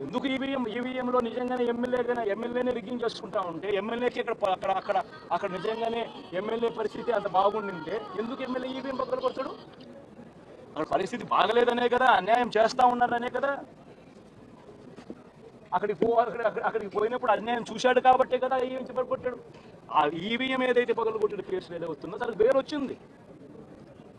ఎందుకు ఈవీఎం ఈవీఎంలో నిజంగానే ఎమ్మెల్యేగానే ఎమ్మెల్యేనే రిగ్గింగ్ చేసుకుంటా ఉంటే ఎమ్మెల్యేకి ఇక్కడ అక్కడ అక్కడ అక్కడ నిజంగానే ఎమ్మెల్యే పరిస్థితి అంత బాగుండింటే ఎందుకు ఎమ్మెల్యే ఈవీఎం పక్కన కొడతాడు? అక్కడ పరిస్థితి బాగలేదనే కదా అన్యాయం చేస్తా ఉన్నారనే కదా. అక్కడికి పో అక్కడ అక్కడికి పోయినప్పుడు అన్యాయం చూశాడు కాబట్టే కదా ఈవీఎం పగలగొట్టాడు ఆ ఈవీఎం ఏదైతే పగలగొట్టిన కేసులు ఏదో వస్తుందో తనకు వేరు వచ్చింది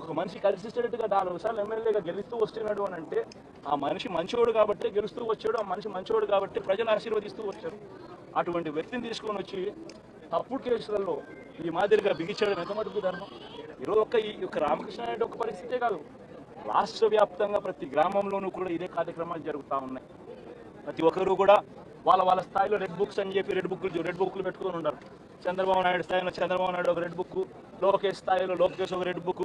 ఒక మనిషి కన్సిస్టెంట్గా నాలుగు సార్లు ఎమ్మెల్యేగా గెలుస్తూ వస్తున్నాడు అని అంటే ఆ మనిషి మంచోడు కాబట్టి గెలుస్తూ వచ్చాడు ఆ మనిషి మంచోడు కాబట్టి ప్రజలు ఆశీర్వదిస్తూ వచ్చారు. అటువంటి వ్యక్తిని తీసుకొని వచ్చి తప్పుడు కేసులలో ఈ మాదిరిగా బిగించడం ఎంత మటుకు ధర్మం? ఈరోజు ఒక్క ఈ యొక్క రామకృష్ణ నాయుడు ఒక పరిస్థితే కాదు. రాష్ట్ర వ్యాప్తంగా ప్రతి గ్రామంలోనూ కూడా ఇదే కార్యక్రమాలు జరుగుతూ ఉన్నాయి. ప్రతి ఒక్కరు కూడా వాళ్ళ వాళ్ళ స్థాయిలో రెడ్ బుక్స్ అని చెప్పి రెడ్ బుక్లు రెడ్ బుక్లు పెట్టుకొని ఉన్నారు. చంద్రబాబు నాయుడు స్థాయిలో చంద్రబాబు నాయుడు ఒక రెడ్ బుక్ లోకేష్ స్థాయిలో లోకేష్ ఒక రెడ్ బుక్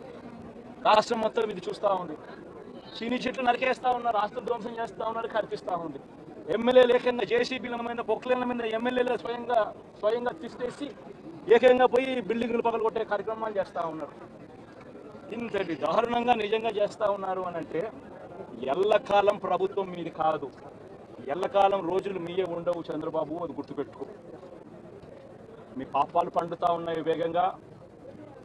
రాష్ట్రం మొత్తం ఇది చూస్తూ ఉంది. చీని చెట్లు నరికేస్తా ఉన్నారు రాష్ట్ర ధ్వంసం చేస్తా ఉన్నారు కనిపిస్తా ఉంది. ఎమ్మెల్యే ఏకంగా జేసీబీల మీద పొక్లేల మీద ఎమ్మెల్యేలు స్వయంగా స్వయంగా తీసేసి ఏకంగా పోయి బిల్డింగ్లు పగలు కొట్టే కార్యక్రమాలు చేస్తా ఉన్నారు. ఇంతటి దారుణంగా నిజంగా చేస్తా ఉన్నారు అని అంటే ఎల్లకాలం ప్రభుత్వం మీది కాదు. ఎల్లకాలం రోజులు మీయే ఉండవు చంద్రబాబు అది గుర్తుపెట్టుకో. మీ పాపాలు పండుతా ఉన్నాయి వేగంగా.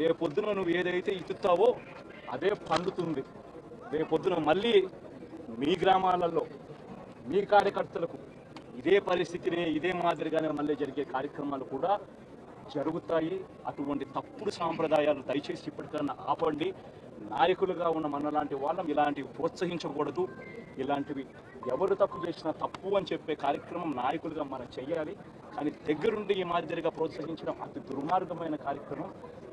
రేపు పొద్దున నువ్వు ఏదైతే ఇత్తుతావో అదే పండుతుంది. రేపు పొద్దున మళ్ళీ మీ గ్రామాలలో మీ కార్యకర్తలకు ఇదే పరిస్థితిని ఇదే మాదిరిగానే మళ్ళీ జరిగే కార్యక్రమాలు కూడా జరుగుతాయి. అటువంటి తప్పుడు సాంప్రదాయాలు దయచేసి ఇప్పటికన్నా ఆపండి. నాయకులుగా ఉన్న మన లాంటి వాళ్ళం ఇలాంటివి ప్రోత్సహించకూడదు. ఇలాంటివి ఎవరు తప్పు చేసినా తప్పు అని చెప్పే కార్యక్రమం నాయకులుగా మనం చేయాలి కానీ దగ్గరుండి ఈ మాదిరిగా ప్రోత్సహించడం అతి దుర్మార్గమైన కార్యక్రమం.